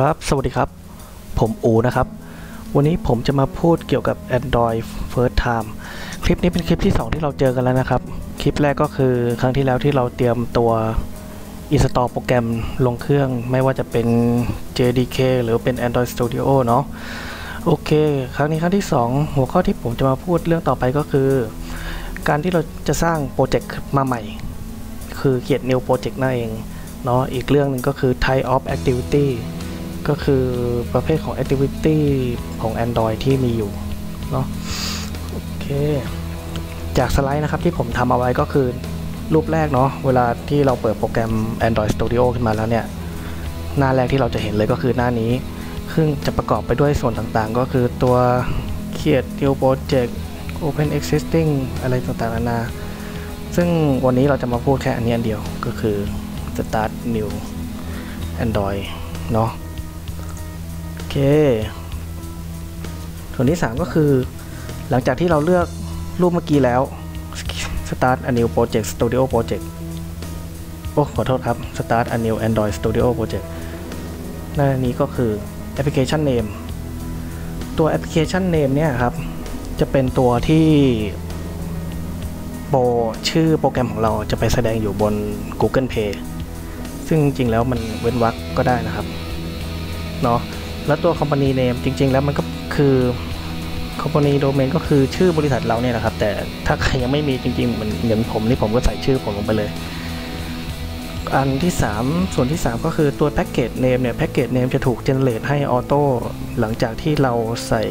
ครับ สวัสดีครับ ผมอูนะครับ วันนี้ผมจะมาพูดเกี่ยวกับ Android First Time คลิปนี้เป็นคลิปที่ 2 ที่เราเจอกันแล้วนะครับ คลิปแรกก็คือครั้งที่แล้วที่เราเตรียมตัว install โปรแกรมลงเครื่อง ไม่ว่าจะเป็น JDK หรือเป็น Android Studio เนาะ โอเค ครั้งนี้ครั้งที่ 2 หัวข้อที่ผมจะมาพูดเรื่องต่อไปก็คือ การที่เราจะสร้างโปรเจกต์มาใหม่ คือเขียน new project นั่นเองเนาะอีกเรื่องหนึ่งก็คือ type of activity ก็คือประเภทของ activity ของ Android ที่มีอยู่เนาะโอเค จากสไลด์นะครับที่ผมทำเอาไว้ก็คือรูปแรกเนาะเวลาที่เราเปิดโปรแกรม Android Studio ขึ้นมาแล้วเนี่ย หน้าแรกที่เราจะเห็นเลยก็คือหน้านี้ ซึ่งจะประกอบไปด้วยส่วนต่างๆ ก็คือตัว create new project open existing อะไรต่างๆนานาซึ่งวันนี้เราจะมาพูดแค่อันนี้อันเดียวก็คือ start new android เนาะ เค ส่วนที่ 3 ก็คือ หลังจากที่เราเลือกรูปเมื่อกี้แล้ว start a new project studio project โอ้ขอโทษครับ start a new android studio project หน้านี้ก็คือ application name ตัว application name เนี่ยครับ จะเป็นตัวที่โปรชื่อโปรแกรมของเราจะไปแสดงอยู่บน Google Play ซึ่งจริงแล้วมันเว้นวรรคก็ได้นะครับ เนาะ แล้วตัว company name จริง ๆ แล้วมันก็คือ company domain ก็คือชื่อบริษัทเราเนี่ยนะครับ แต่ถ้าใครยังไม่มีจริงๆเหมือนเหมือนผมนี่ผมก็ใส่ชื่อผมลงไปเลย อันที่ 3 ส่วนที่ 3 ก็คือตัว package name เนี่ย package name จะถูก generate ให้ออโต้หลังจากที่เราใส่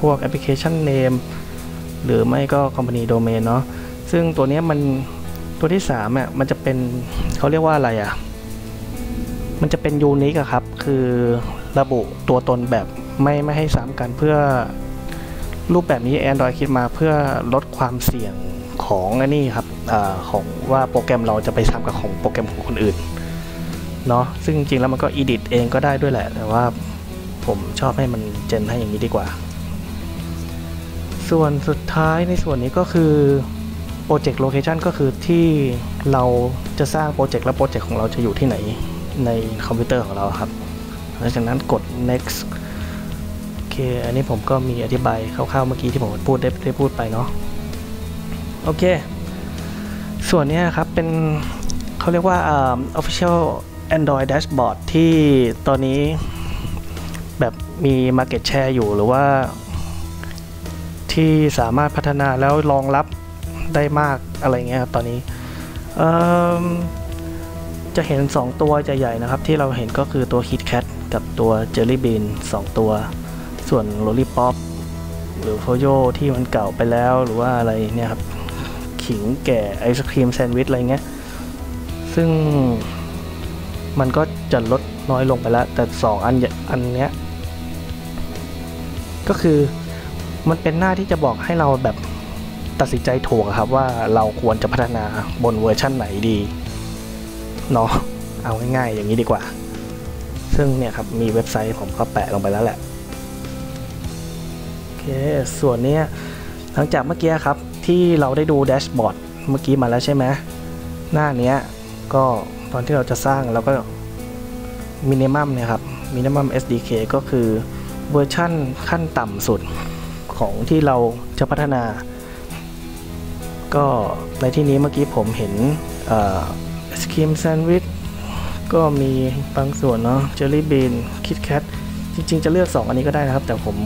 พวก application name หรือไม่ก็ company domain เนาะซึ่งตัวนี้มันตัวที่3อะมันจะเป็นเขาเรียกว่าอะไรอะ มันจะเป็นยูนิคครับ คือระบุตัวตนแบบไม่ไม่ให้ซ้ำกันเพื่อรูปแบบนี้ Android คิดมาเพื่อลดความเสี่ยงของอันนี้ครับอของว่าโปรแกรมเราจะไปซ้ำกับของโปรแกรมของคนอื่นเนาะซึ่งจริงแล้วมันก็ edit เองก็ได้ด้วยแหละ แต่ว่าผมชอบให้มันเจนให้อย่างนี้ดีกว่า ส่วนสุดท้ายในส่วนนี้ก็คือ Project Location ก็คือที่เราจะสร้างโปรเจกต์และโปรเจกต์ของเราจะอยู่ที่ไหน ในคอมพิวเตอร์ของเราครับ หลังจากนั้นกด next โอเค อันนี้ผมก็มีอธิบายคร่าวๆเมื่อกี้ที่ผมพูดได้ได้พูดไปเนาะ โอเค ส่วนนี้ครับเป็นเขาเรียกว่า official Android dashboard ที่ตอนนี้แบบมี market share อยู่หรือว่า ที่สามารถพัฒนาแล้วรองรับได้มากอะไรเงี้ยครับตอนนี้ จะเห็น 2 ตัวใหญ่ๆนะครับ ที่เราเห็นก็คือตัว KitKat กับตัว Jelly Bean 2ตัว ส่วน Lollipop หรือ f o y o ที่มันเก่าไปแล้วหรือว่าอะไรเนี่ยครับ ขิงแก่ไอศครีมแซนด์วิชอะไรเงี้ย ซึ่งมันก็จะลดน้อยลงไปแล้ว แต่ 2 อันอันเนี้ย ก็คือมันเป็นหน้าที่จะบอกให้เราแบบตัดสินใจถูกครับว่าเราควรจะพัฒนาบนเวอร์ชั่นไหนดี เนาะเอาง่ายๆอย่างนี้ดีกว่า ซึ่งเนี่ยครับมีเว็บไซต์ผมก็แปะลงไปแล้วแหละโอเคส่วนนี้หลังจากเมื่อกี้ครับที่เราได้ดูแดชบอร์ดเมื่อกี้มาแล้วใช่ไหมหน้านี้ก็ตอนที่เราจะสร้างเราก็มินิมัมเนี่ยครับมินิมัม SDK ก็คือเวอร์ชั่นขั้นต่ำสุดของที่เราจะพัฒนา ก็ในที่นี้เมื่อกี้ผมเห็นไอศ ครีมแซนด์วิชก็มีบางส่วนเนาะเจลลี่บีนคิดแคทจริง ๆ จะเลือก 2 อันนี้ก็ได้นะครับ แต่ผม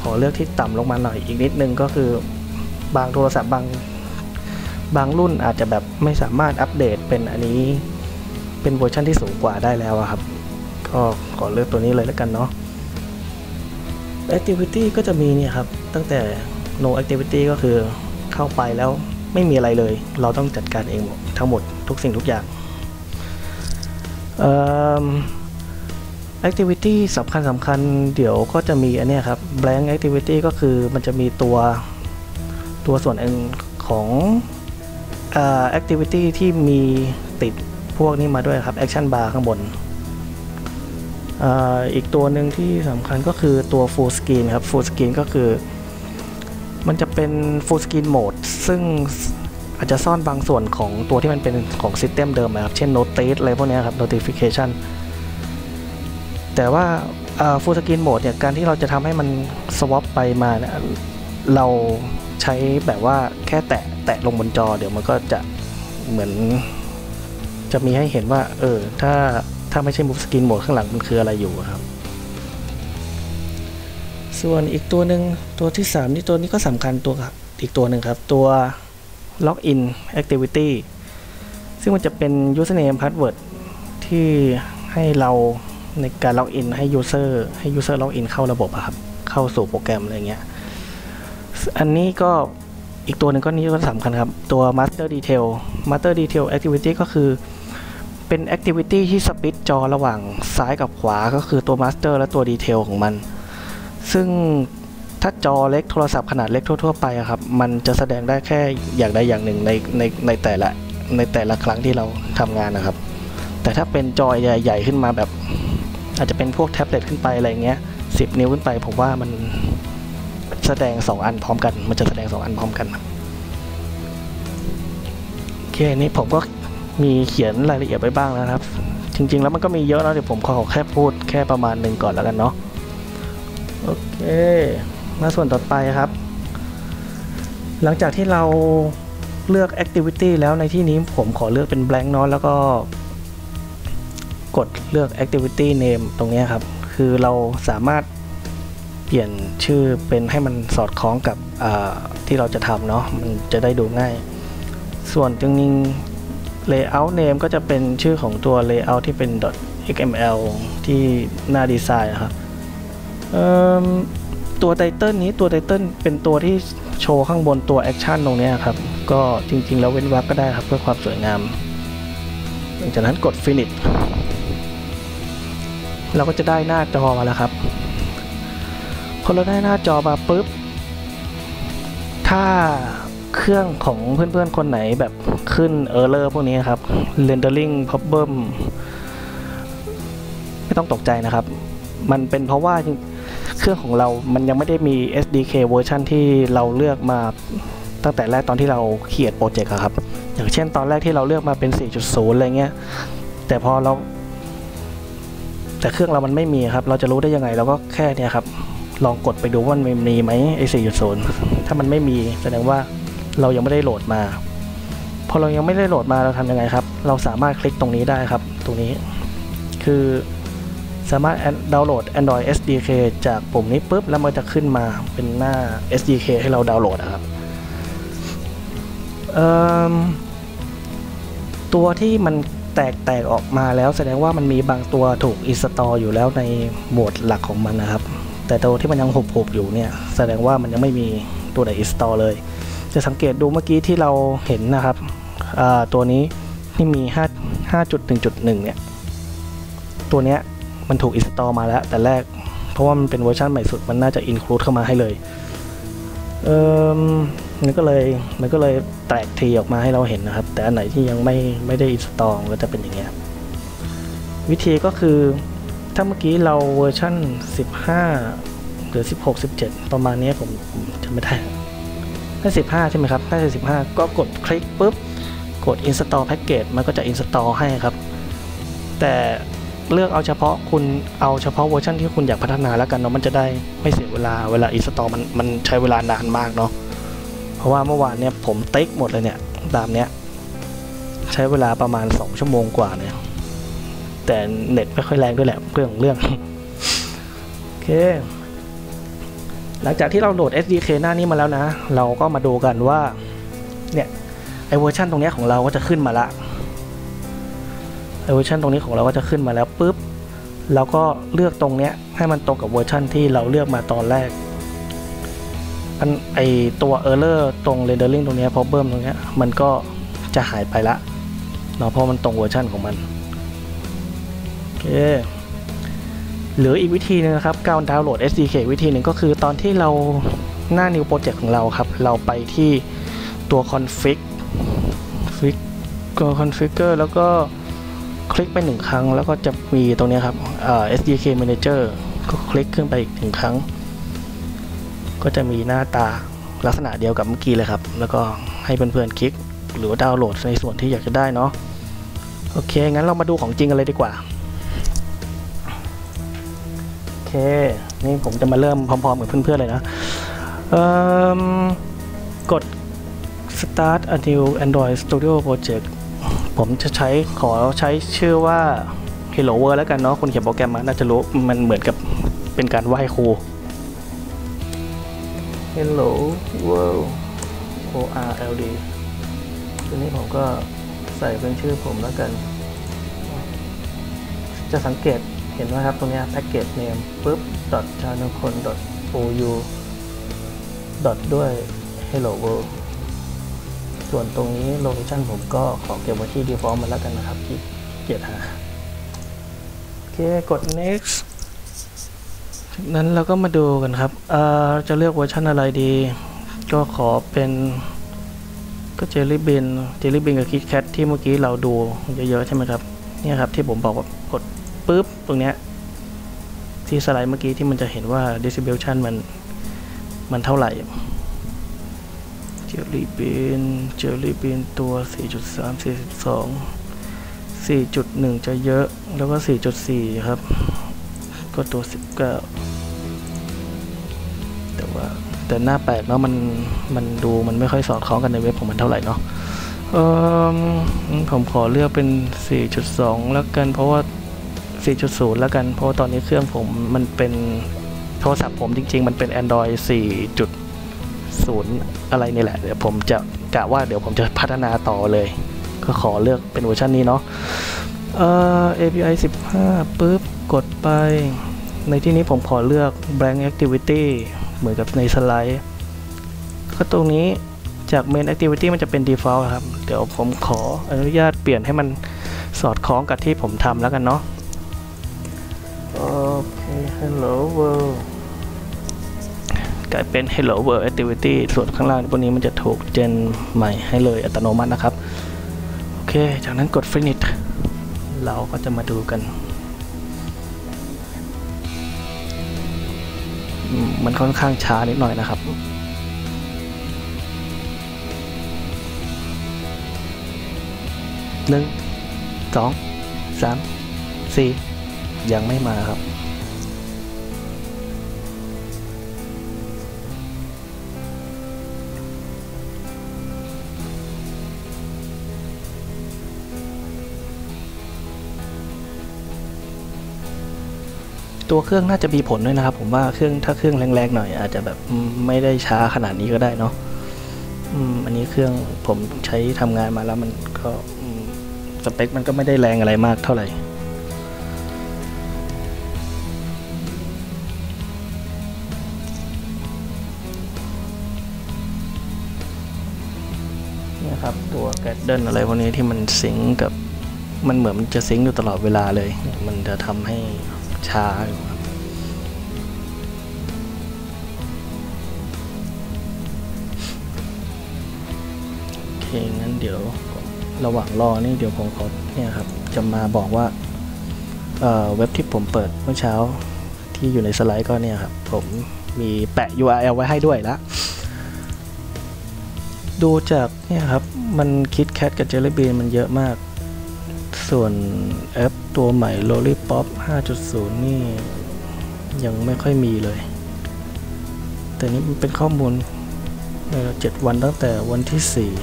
ขอเลือกที่ต่ำลงมาหน่อยอีกนิดนึงก็คือบางโทรศัพท์บางบางรุ่นอาจจะแบบไม่สามารถอัปเดตเป็นอันนี้เป็นเวอร์ชันที่สูงกว่าได้แล้วครับ ก็ขอเลือกตัวนี้เลยแล้วกันเนาะ activity ก็จะมีเนี่ยครับ ตั้งแต่ no activity ก็คือเข้าไปแล้วไม่มีอะไรเลย เราต้องจัดการเองทั้งหมด ทุกสิ่งทุกอย่าง activity สำคัญสำคัญเดี๋ยวก็จะมีอันนี้ครับ blank activity ก็คือมันจะมีตัวตัวส่วนเองของ activity ที่มีติดพวกนี้มาด้วยครับ action bar ข้างบนอีกตัวหนึ่งที่สำคัญก็คือตัว full screen ครับ full screen ก็คือ มันจะเป็น full screen mode ซึ่ง อาจจะซ่อนบางส่วนของตัวที่มันเป็นของ system เดิมนะครับ เช่น notice อะไรพวกนี้ครับ notification แต่ว่าฟูลสกรีนโหมดเนี่ย การที่เราจะทำให้มันสวอปไปมาเนี่ยเราใช้แบบว่าแค่แตะแตะลงบนจอ เดี๋ยวมันก็จะเหมือน จะมีให้เห็นว่า เออ ถ้าถ้าไม่ใช่ move screen mode ข้างหลังมันคืออะไรอยู่ครับ ส่วนอีกตัวหนึ่งตัวที่ 3 นี่ตัวนี้ก็สำคัญตัวอีกตัวหนึ่งครับ ตัว login activity ซึ่งมันจะเป็น username password ที่ให้เราในการล็อกอินให้ user ให้ user ล็อกอินเข้าระบบครับ เข้าสู่โปรแกรมอะไรเงี้ย อันนี้ก็อีกตัวหนึ่งก็นี้ก็สำคัญครับ ตัว master detail master detail activity ก็คือเป็น activity ที่สปิตจอระหว่างซ้ายกับขวาก็คือตัว master และตัว detail ของมัน ซึ่ง ถ้าจอเล็กโทรศัพท์ขนาดเล็กทั่ว ๆ ไปครับ มันจะแสดงได้แค่อย่างใดอย่างหนึ่งในในในแต่ละในแต่ละครั้งที่เราทำงานนะครับ แต่ถ้าเป็นจอใหญ่ ๆ ขึ้นมาแบบ อาจจะเป็นพวกแท็บเล็ตขึ้นไปอะไรเงี้ยสิบนิ้วขึ้นไป ผมว่ามันแสดง 2 อันพร้อมกัน มันจะแสดง 2 อันพร้อมกันโอเคนี่ผมก็มีเขียนรายละเอียดไว้บ้างแล้วครับ จริง ๆ แล้วมันก็มีเยอะนะเดี๋ยวผมขอแค่พูดแค่ประมาณหนึ่งก่อนแล้วกันเนาะโอเค มาส่วนต่อไปครับ หลังจากที่เราเลือก activity แล้วในที่นี้ผมขอเลือกเป็น blank เนาะแล้วก็กดเลือก activity name ตรงนี้ครับ คือเราสามารถเปลี่ยนชื่อเป็นให้มันสอดคล้องกับที่เราจะทำเนาะมันจะได้ดูง่าย ส่วนจริงๆ layout name ก็จะเป็นชื่อของตัว layout ที่เป็น .xml ที่หน้าดีไซน์นะครับ ตัวไตเติลนี้ตัวไตเติลเป็นตัวที่โชว์ข้างบนตัวแอคชั่นตรงนี้ครับ ก็จริงๆ แล้วเว้นวรรคก็ได้ครับเพื่อความสวยงาม หลังจากนั้นกด finish เราก็จะได้หน้าจอมาแล้วครับพอเราได้หน้าจอมาปุ๊บ ถ้าเครื่องของเพื่อนๆ คนไหนแบบขึ้นเออร์เลอร์พวกนี้ครับ rendering problem ไม่ต้องตกใจนะครับ มันเป็นเพราะว่า เครื่องของเรามันยังไม่ได้มี SDK เวอร์ชันที่เราเลือกมาตั้งแต่แรกตอนที่เราเขียนโปรเจกต์ครับ อย่างเช่นตอนแรกที่เราเลือกมาเป็น 4.0 อะไรเงี้ย แต่พอเรา แต่เครื่องเรามันไม่มีครับ เราจะรู้ได้ยังไงเราก็แค่เนี่ยครับ ลองกดไปดูว่ามันมีไหมไอ้ 4.0 ถ้ามันไม่มีแสดงว่าเรายังไม่ได้โหลดมา พอเรายังไม่ได้โหลดมาเราทำยังไงครับ เราสามารถคลิกตรงนี้ได้ครับ ตรงนี้ คือ สามารถดาวน์โหลด Android SDK จากปุ่มนี้ปุ๊บ แล้วมันจะขึ้นมาเป็นหน้า SDK ให้เราดาวน์โหลดนะครับตัวที่มันแตกแตกออกมาแล้วแสดงว่ามันมีบางตัวถูกอินสตอลอยู่แล้วในโหมดหลักของมันนะครับ แต่ตัวที่มันยังหุบๆอยู่เนี่ย แสดงว่ามันยังไม่มีตัวไหนอินสตอลเลย จะสังเกตดูเมื่อกี้ที่เราเห็นนะครับตัวนี้ที่มี 5 5.1.1 เนี่ย ตัวเนี้ย มันถูกอินสตอลมาแล้วแต่แรก เพราะว่ามันเป็นเวอร์ชันใหม่สุดมันน่าจะอินคลูดเข้ามาให้เลยเออมันก็เลยมันก็เลยแตกทีออกมาให้เราเห็นนะครับ แต่อันไหนที่ยังไม่ไม่ได้อินสตอลก็จะเป็นอย่างเงี้ยวิธีก็คือถ้าเมื่อกี้เราเวอร์ชัน15 หรือ 16 17 ประมาณนี้ผมผมจำไม่ได้ถ้า15 ใช่ไหมครับถ้า15 ก็กดคลิกปุ๊บ กด install package มันก็จะ install ให้ครับ แต่ เลือกเอาเฉพาะคุณเอาเฉพาะเวอร์ชันที่คุณอยากพัฒนาแล้วกันเนาะมันจะได้ไม่เสียเวลาเวลาอินสตอลมันมันใช้เวลานานมากเนาะเพราะว่าเมื่อวานเนี่ยผมเติ๊กหมดเลยเนี่ยตามเนี้ยใช้เวลาประมาณ 2 ชั่วโมงกว่าเนี่ยแต่เน็ตไม่ค่อยแรงด้วยแหละเรื่องเรื่องโอเคหลังจากที่เราโหลด SDK หน้านี้มาแล้วนะ เราก็มาดูกันว่าเนี่ยไอเวอร์ชันตรงนี้ของเราก็จะขึ้นมาละ เวอร์ชันตรงนี้ของเราก็จะขึ้นมาแล้วปุ๊บเราก็เลือกตรงเนี้ยให้มันตรงกับเวอร์ชันที่เราเลือกมาตอนแรกอันไอตัว error ตรง rendering ตรงนี้ problem ตรงนี้มันก็จะหายไปละเนาะเพราะมันตรงเวอร์ชันของมันโอเคหรืออีกวิธีนึงนะครับการดาวน์โหลด SDK วิธีหนึ่งก็คือตอนที่เราหน้า new project ของเราครับ เราไปที่ตัว config configure แล้วก็ คลิกไปหนึ่งครั้ง แล้วก็จะมีตรงนี้ครับ SDK Manager ก็คลิกขึ้นไปอีกหนึ่งครั้ง ก็จะมีหน้าตาลักษณะเดียวกับเมื่อกี้เลยครับ แล้วก็ให้เพื่อนๆคลิก หรือดาวน์โหลดในส่วนที่อยากจะได้เนาะโอเค งั้นเรามาดูของจริงกันเลยดีกว่า โอเค นี่ผมจะมาเริ่มพร้อมๆกับเพื่อนๆเลยนะกด start a new Android Studio Project ผมจะใช้ขอใช้ชื่อว่า Hello World แล้วกันเนาะคนเขียนโปรแกรมมาน่าจะรู้มันเหมือนกับเป็นการไหว้ครู Hello World O R L D ตัวนี้ผมก็ใส่เป็นชื่อผมแล้วกัน จะสังเกตเห็นไหมครับตรงนี้ package name ปุ๊บ dot c h a n e l c o n dot ou dot ด้วย hello world ส่วนตรงนี้ location ผมก็ขอเก็บไว้ที่ default มาแล้วกันนะครับที่เกียรหาโอเคกด next จากนั้นเราก็มาดูกันครับเอ่อจะเลือกเวอร์ชันอะไรดี ก็ขอเป็นก็เจลลี่บินเจลลี่บินกับคิดแคทที่เมื่อกี้เราดูเยอะๆใช่ไหมครับเนี่ยครับที่ผมบอกว่ากดปุ๊บตรงเนี้ยที่สไลด์เมื่อกี้ที่มันจะเห็นว่า distribution มันมันเท่าไหร่ จลลี่บินเจลลี่บินตัว 4.3 42 4.1 จะเยอะแล้วก็ 4.4 ครับ ก็ตัว 19 แต่ว่าแต่หน้าแปลกเนาะมันมันดูมันไม่ค่อยสอดคล้องกันในเว็บของมันเท่าไหร่เนาะเออผมขอเลือกเป็น 4.2 แล้วกันเพราะว่า 4.0 แล้วกันเพราะาตอนนี้เครื่องผมมันเป็นโทรศัพท์ผมจริง ๆ มันเป็น Android 4.0 อะไรนี่แหละ เดี๋ยวผมจะกะว่าเดี๋ยวผมจะพัฒนาต่อเลย ก็ขอเลือกเป็นเวอร์ชันนี้เนาะเอ่อ API 15ปุ๊บ กดไป ในที่นี้ผมขอเลือก blank activity เหมือนกับในสไลด์ก็ตรงนี้จาก main activity มันจะเป็น default ครับ เดี๋ยวผมขออนุญาตเปลี่ยนให้มันสอดคล้องกับที่ผมทำแล้วกันเนาะโอเค hello world กลายเป็น hello world activity ส่วนข้างล่างพวกนี้มันจะถูกเจนใหม่ให้เลยอัตโนมัตินะครับ โอเค จากนั้นกด finish เราก็จะมาดูกัน มันค่อนข้างช้านิดหน่อยนะครับหนึ่งสองสามสี่ยังไม่มาครับ ตัวเครื่องน่าจะมีผลด้วยนะครับ ผมว่าเครื่องถ้าเครื่องแรงๆหน่อย อาจจะแบบไม่ได้ช้าขนาดนี้ก็ได้เนาะอันนี้เครื่องผมใช้ทำงานมาแล้วมันก็สเปคมันก็ไม่ได้แรงอะไรมากเท่าไหร่นี่ครับตัวแกดเดิลอะไรพวกนี้ที่มันซิงกับมันเหมือนมันจะซิงอยู่ตลอดเวลาเลย มันจะทำให้ ช้าอยู่ครับโอเคงั้นเดี๋ยวระหว่างรอนี่เดี๋ยวผมขอเนี่ยครับจะมาบอกว่าเอ่อเว็บที่ผมเปิดเมื่อเช้าที่อยู่ในสไลด์ก็เนี่ยครับผมมีแปะ URL ไว้ให้ด้วยล้วดูจากเนี่ยครับ มันคิดแคทกับเจล l ี b บีนมันเยอะมาก ส่วนแอป ตัวใหม่ Lollipop 5.0 นี่ ยังไม่ค่อยมีเลย แต่นี้มันเป็นข้อมูลเอ่อ7วันตั้งแต่วันที่ 4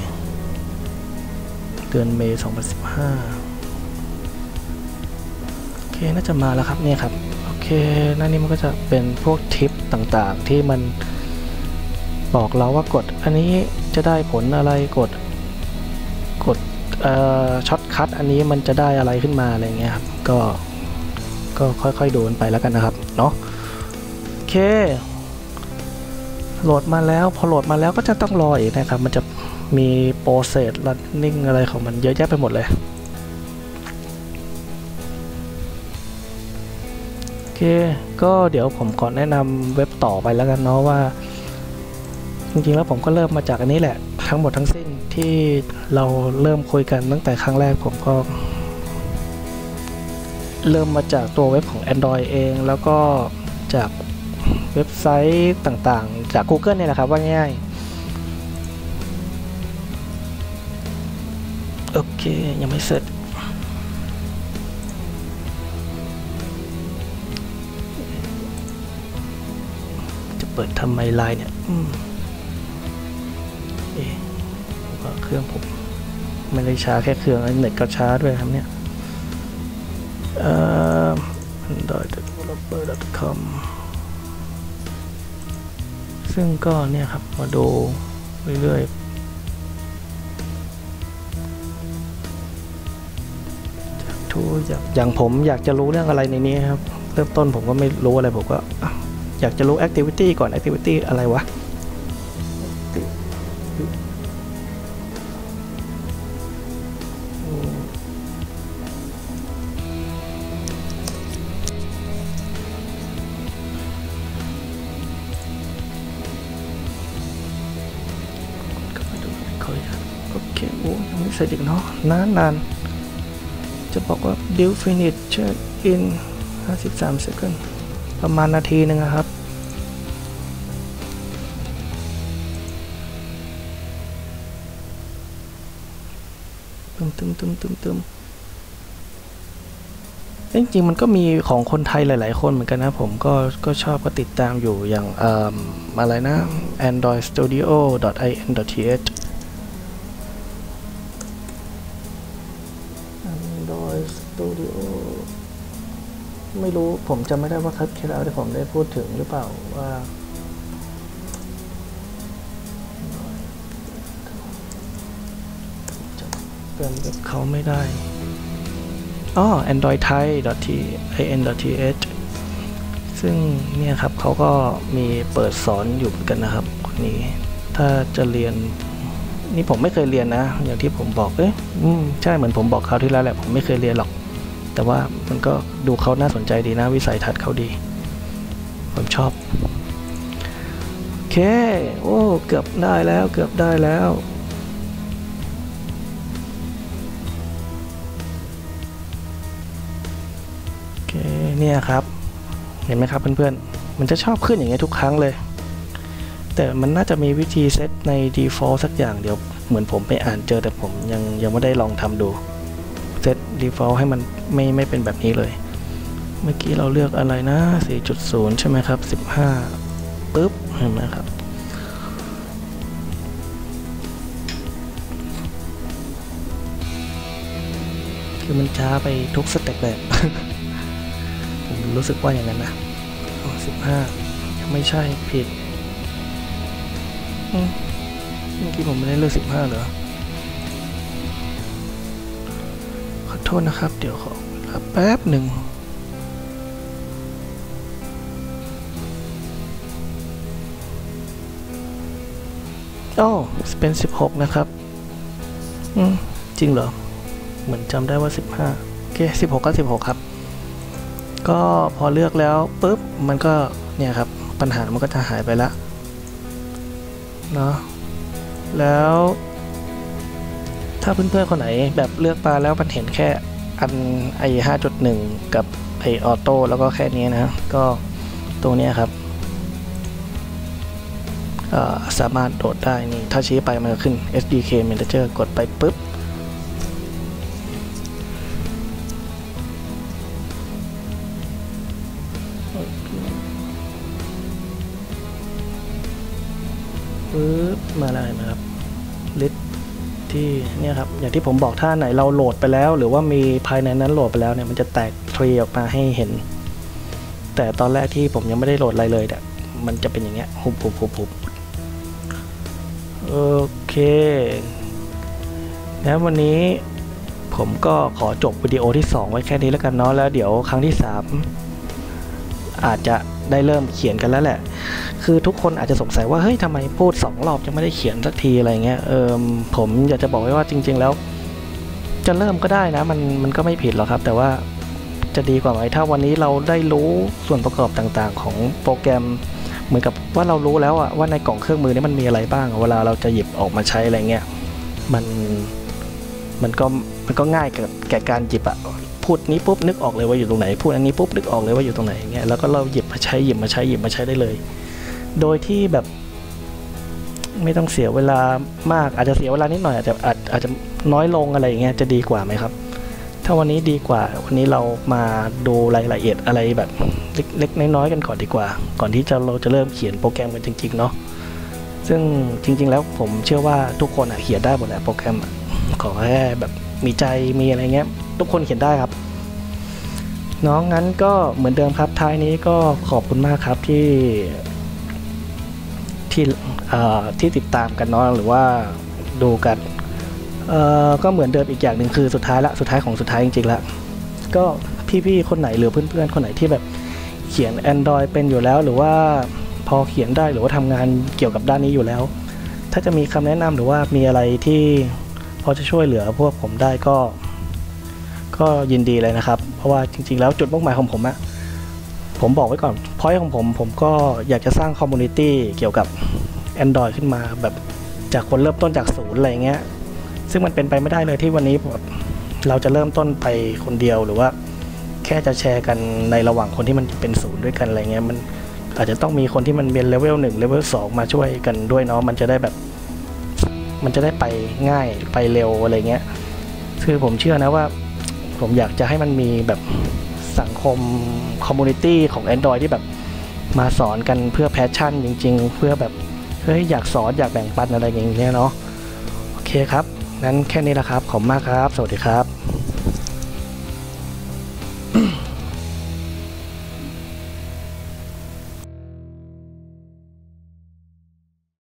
เดือนเมษาย2015 โอเค น่าจะมาแล้วครับเนี่ยครับ โอเคหน้านี้มันก็จะเป็นพวกทิปต่างๆ ที่มันบอกเราว่ากดอันนี้จะได้ผลอะไรกด ช็อตคัทอันนี้มันจะได้อะไรขึ้นมาอะไรเงี้ยครับก็ก็ค่อยๆดูกันไปแล้วกันนะครับเนาะโอเคโหลดมาแล้วพอโหลดมาแล้วก็จะต้องรออีกนะครับ มันจะมีโปรเซสรันนิ่งอะไรของมันเยอะแยะไปหมดเลยโอเคก็เดี๋ยวผมขอแนะนำเว็บต่อไปแล้วกันเนาะว่า จริงๆแล้วผมก็เริ่มมาจากอันนี้แหละทั้งหมดทั้งสิ้น ที่เราเริ่มคุยกันตั้งแต่ครั้งแรกผมก็ เริ่มมาจากตัวเว็บของ Android เอง แล้วก็จากเว็บไซต์ต่างๆ จาก Google เนี่ยแหละครับว่าง่ายโอเค ยังไม่เสร็จโปิดทำไมไลน์เนี่ย อืมเอ๊ เครื่องผมไม่ได้ช้าแค่เครื่องเน็ตก็ช้าด้วยครับเนี่ยเอ่อ android.developer.com ซึ่งก็เนี่ยครับมาดูเรื่อยๆจากทูอยากอย่างผมอยากจะรู้เรื่องอะไรในนี้ครับ เริ่มต้นผมก็ไม่รู้อะไรผมก็อะอยากจะรู้ activity ก่อน activity อะไรวะ สร็จอีกเนาะนานนานๆจะบอกว่า deal finish check in 53 second ประมาณนาทีหนึ่งครับ ตึมตึมตึมตึมตึมเอ้ยจริงๆมันก็มีของคนไทยหลาย ๆ คนเหมือนกันนะผมก็ก็ชอบก็ติดตามอยู่อย่างเอ่ออะไรนะ AndroidStudio.IN.TH studio ไม่รู้ผมจำไม่ได้ว่าครั้งที่แล้วที่ผมได้พูดถึงหรือเปล่าว่าจำเป็นกับเขาไม่ได้อ๋อ android thai in th ซึ่งเนี่ยครับเขาก็มีเปิดสอนอยู่เหมือนกันนะครับคนนี้ ถ้าจะเรียนนี่ผมไม่เคยเรียนนะ อย่างที่ผมบอก เอ๊ะใช่เหมือนผมบอกคราวที่แล้วแหละ ผมไม่เคยเรียนหรอก แต่ว่ามันก็ดูเขาน่าสนใจดีนะวิสัยทัศน์เขาดี ผมชอบ โอเค โอ้ เกือบได้แล้วเกือบได้แล้ว โอเค เนี่ยครับ เห็นไหมครับเพื่อนๆ มันจะชอบขึ้นอย่างเงี้ยทุกครั้งเลย แต่มันน่าจะมีวิธีเซตใน default สักอย่างเดี๋ยวเหมือนผมไปอ่านเจอแต่ผมยังยังไม่ได้ลองทำดู เซต default ให้มันไม่ไม่เป็นแบบนี้เลย เมื่อกี้เราเลือกอะไรนะ 4.0 ใช่ไหมครับ 15ปึ๊บเห็นไหมครับคือมันช้าไปทุกสเต็ปเลยผมรู้สึกว่าอย่างนั้นนะอ๋อ15ยังไม่ใช่ผิดเมื่อกี้ผมไม่ได้เลือก15เหรอ โทษนะครับ เดี๋ยวขอแป๊บหนึ่งโอ้เป็น16นะครับ อืม จริงเหรอ เหมือนจำได้ว่า15โอเค16ก็16ครับ ก็พอเลือกแล้วปุ๊บ มันก็เนี่ยครับ ปัญหามันก็จะหายไปละเนาะแล้ว ถ้าเพื่อนๆคนไหนแบบเลือกปลาแล้วมันเห็นแค่อันไอห้าจุดหนึ่งกับไอออโต้แล้วก็แค่นี้นะก็ตรงนี้ครับสามารถโดดได้นี่ถ้าชี้ไปมันจะขึ้น SDK Manager กดไปปุ๊บ ที่เนี่ยครับอย่างที่ผมบอกถ้าไหนเราโหลดไปแล้ว หรือว่ามีภายในนั้นโหลดไปแล้วเนี่ยมันจะแตกทรีออกมาให้เห็น แต่ตอนแรกที่ผมยังไม่ได้โหลดอะไรเลยเนี่ยมันจะเป็นอย่างเงี้ยหุบหุบหุบหุบโอเคแล้ววันนี้ผมก็ขอจบวิดีโอที่ 2 ไว้แค่นี้แล้วกันเนาะแล้วเดี๋ยวครั้งที่ 3 อาจจะได้เริ่มเขียนกันแล้วแหละ คือทุกคนอาจจะสงสัยว่าเฮ้ยทำไมพูดสองรอบยังไม่ได้เขียนสักทีอะไรเงี้ยเออผมอยากจะบอกไว้ว่าจริง ๆ แล้ว จะเริ่มก็ได้นะ มันมันก็ไม่ผิดหรอกครับ แต่ว่าจะดีกว่าไหมถ้าวันนี้เราได้รู้ส่วนประกอบต่างๆ ของโปรแกรม เหมือนกับว่าเรารู้แล้วอะว่าในกล่องเครื่องมือนี้มันมีอะไรบ้าง เวลาเราจะหยิบออกมาใช้อะไรเงี้ยมันมันก็มันก็ง่ายกับแก่การหยิบอะพูดนี้ปุ๊บนึกออกเลยว่าอยู่ตรงไหน พูดอันนี้ปุ๊บนึกออกเลยว่าอยู่ตรงไหนเงี้ยแล้วก็เราหยิบมาใช้หยิบมาใช้หยิบมาใช้ได้เลย โดยที่แบบไม่ต้องเสียเวลามากอาจจะเสียเวลานิดหน่อยอาจจะอาจอาจจะน้อยลงอะไรอย่างเงี้ยจะดีกว่าไหมครับ ถ้าวันนี้ดีกว่า วันนี้เรามาดูรายละเอียดอะไรแบบเล็กๆน้อยๆกันก่อนดีกว่า ก่อนที่จะเราจะเริ่มเขียนโปรแกรมกันจริงๆเนาะซึ่งจริง ๆ แล้วผมเชื่อว่าทุกคนเขียนได้หมดแหละโปรแกรมขอแค่แบบมีใจมีอะไรเงี้ย ทุกคนเขียนได้ครับน้องงั้นก็เหมือนเดิมครับท้ายนี้ก็ขอบคุณมากครับที่ ที่ที่ติดตามกันเนาะหรือว่าดูกันก็เหมือนเดิมอีกอย่างหนึ่งคือสุดท้ายละสุดท้ายของสุดท้ายจริงๆละก็พี่ๆคนไหนหรือเพื่อนๆคนไหนที่แบบเขียน Android เป็นอยู่แล้ว หรือว่าพอเขียนได้หรือว่าทำงานเกี่ยวกับด้านนี้อยู่แล้ว ถ้าจะมีคำแนะนำหรือว่ามีอะไรที่พอจะช่วยเหลือพวกผมได้ก็ ก็ยินดีเลยนะครับ เพราะว่าจริง ๆ แล้วจุดมุ่งหมายของผมอะ ผมบอกไว้ก่อนพอยของผมผมก็อยากจะสร้างคอมมูนิตี้เกี่ยวกับ Android ขึ้นมาแบบจากคนเริ่มต้นจากศูนย์อะไรเงี้ย ซึ่งมันเป็นไปไม่ได้เลยที่วันนี้แบบเราจะเริ่มต้นไปคนเดียวหรือว่า แค่จะแชร์กันในระหว่างคนที่มันเป็นศูนย์ด้วยกันอะไรเงี้ยมันอาจจะต้องมีคนที่มันเป็นเลเวลหนึ่งเลเวลสองมาช่วยกันด้วยเนาะมันจะได้แบบ มันจะได้ไปง่ายไปเร็วอะไรเงี้ย คือผมเชื่อนะว่า ผมอยากจะให้มันมีแบบ สังคมคอมมูนิตี้ของ Android ที่แบบมาสอนกันเพื่อแพชชั่นจริง ๆ เพื่อแบบเฮ้ยอยากสอนอยากแบ่งปันอะไรอย่างเงี้ยเนาะโอเคครับงั้นแค่นี้ละครับขอบมากครับ สวัสดีครับ